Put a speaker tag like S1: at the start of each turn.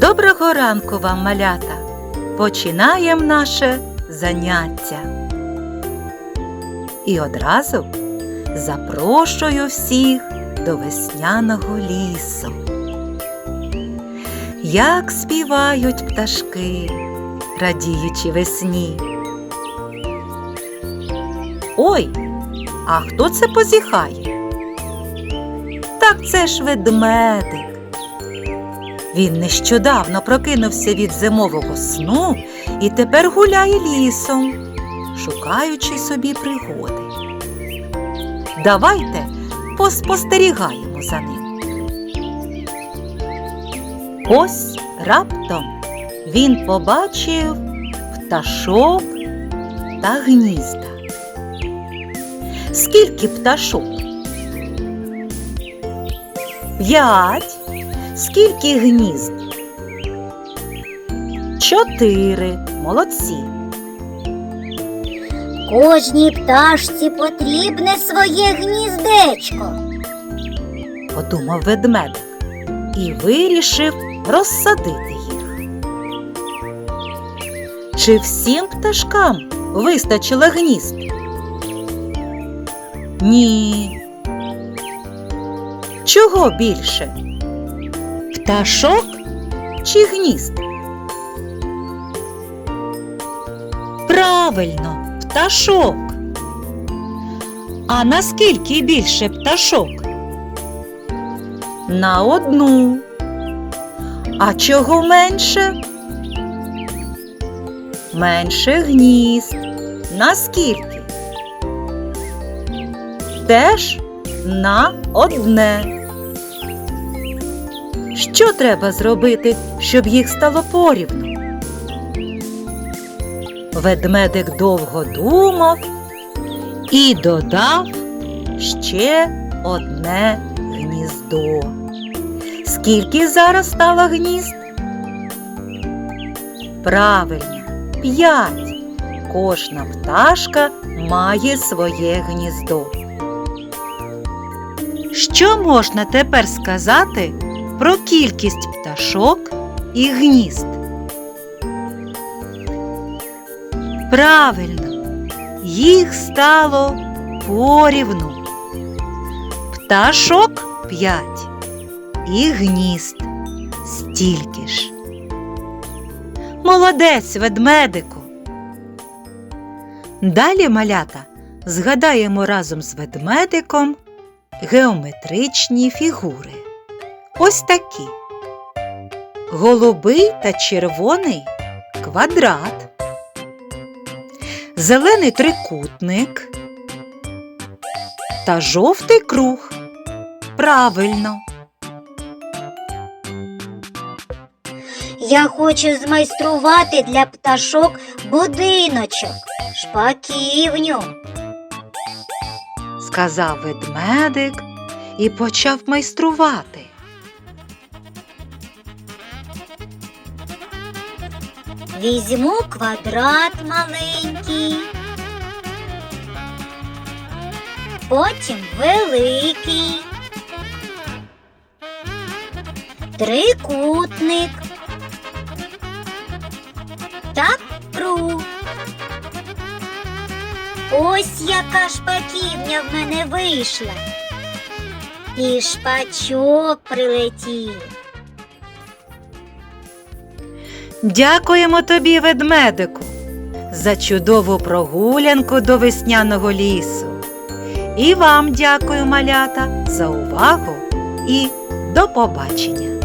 S1: Доброго ранку вам, малята! Починаємо наше заняття. І одразу запрошую всіх до весняного лісу. Як співають пташки, радіючи весні. Ой, а хто це позіхає? Так це ж ведмедик. Він нещодавно прокинувся від зимового сну і тепер гуляє лісом, шукаючи собі пригоди. Давайте поспостерігаємо за ним. Ось раптом він побачив пташок та гнізда. Скільки пташок? П'ять. Скільки гнізд? Чотири. Молодці.
S2: Кожній пташці потрібне своє гніздечко.
S1: подумав ведмедик і вирішив розсадити їх. Чи всім пташкам вистачило гнізд? Ні. Чого більше? Пташок чи гнізд? Правильно, пташок. А наскільки більше пташок? На одну. А чого менше? Менше гнізд. Наскільки? Теж на одне. Що треба зробити, щоб їх стало порівну? Ведмедик довго думав і додав ще одне гніздо. Скільки зараз стало гнізд? Правильно, п'ять. Кожна пташка має своє гніздо. Що можна тепер сказати про кількість пташок і гнізд? Правильно, їх стало порівну. Пташок п'ять і гнізд стільки ж. Молодець, ведмедику. Далі малята згадаємо разом з ведмедиком геометричні фігури. Ось такі. Голубий та червоний квадрат. Зелений трикутник та жовтий круг. Правильно.
S2: Я хочу змайструвати для пташок будиночок, шпаківню.
S1: сказав ведмедик і почав майструвати.
S2: Візьму квадрат маленький, потім великий, трикутник та круг. Ось яка шпаківня в мене вийшла. І шпачок прилетів.
S1: Дякуємо тобі, ведмедику, за чудову прогулянку до весняного лісу. І вам дякую, малята, за увагу і до побачення!